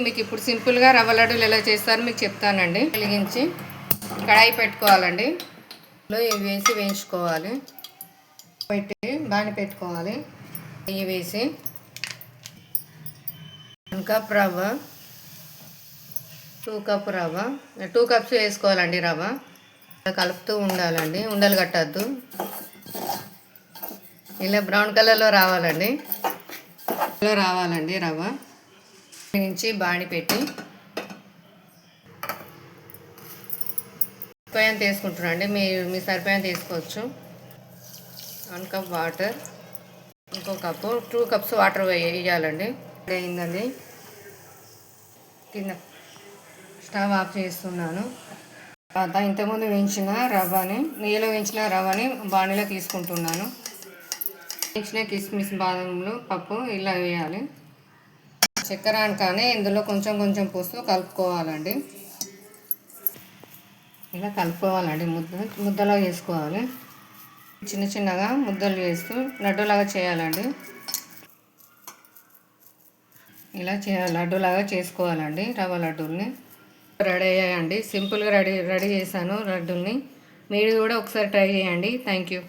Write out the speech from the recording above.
మీకు ఇప్పుడు సింపుల్గా రవ్వ లడ్డూలు ఎలా చేస్తారో మీకు చెప్తానండి. వెలిగించి కడాయి పెట్టుకోవాలండి. ఇవి వేసి వేయించుకోవాలి. పెట్టి బాగా పెట్టుకోవాలి. నెయ్యి వేసి వన్ కప్ రవ్వ టూ కప్ రవ్వ టూ కప్స్ వేసుకోవాలండి రవ్వ. ఇలా కలుపుతూ ఉండాలండి. ఉండలు కట్టద్దు. ఇలా బ్రౌన్ కలర్లో రావాలండి. రావాలండి రవ్వ. నుంచి బాణి పెట్టి సరిపోయాన్ని తీసుకుంటున్నాండి మీ మీ సరిపోయాన్ని తీసుకోవచ్చు. వన్ కప్ వాటర్ ఇంకో కప్పు టూ కప్స్ వాటర్ వేయాలండి. అయిందండి. కింద స్టవ్ ఆఫ్ చేస్తున్నాను. తర్వాత ఇంతకుముందు వేయించిన రవ్వని నెయ్యిలో వేయించిన రవ్వని బాణీలో తీసుకుంటున్నాను. వేయించిన కిస్మిస్ బాదంలో పప్పు ఇలా వేయాలి. చక్కెర కానీ ఇందులో కొంచెం కొంచెం పోస్తూ కలుపుకోవాలండి. ఇలా కలుపుకోవాలండి. ముద్ద ముద్దలాగా చేసుకోవాలి. చిన్న చిన్నగా ముద్దలు వేస్తూ లడ్డూలాగా చేయాలండి. ఇలా చేయాలి లడ్డూలాగా చేసుకోవాలండి రవ్వ లడ్డూల్ని. రెడీ అయ్యాయండి. సింపుల్గా రెడీ రెడీ చేశాను లడ్డూల్ని. మీరు కూడా ఒకసారి ట్రై చేయండి. Thank you.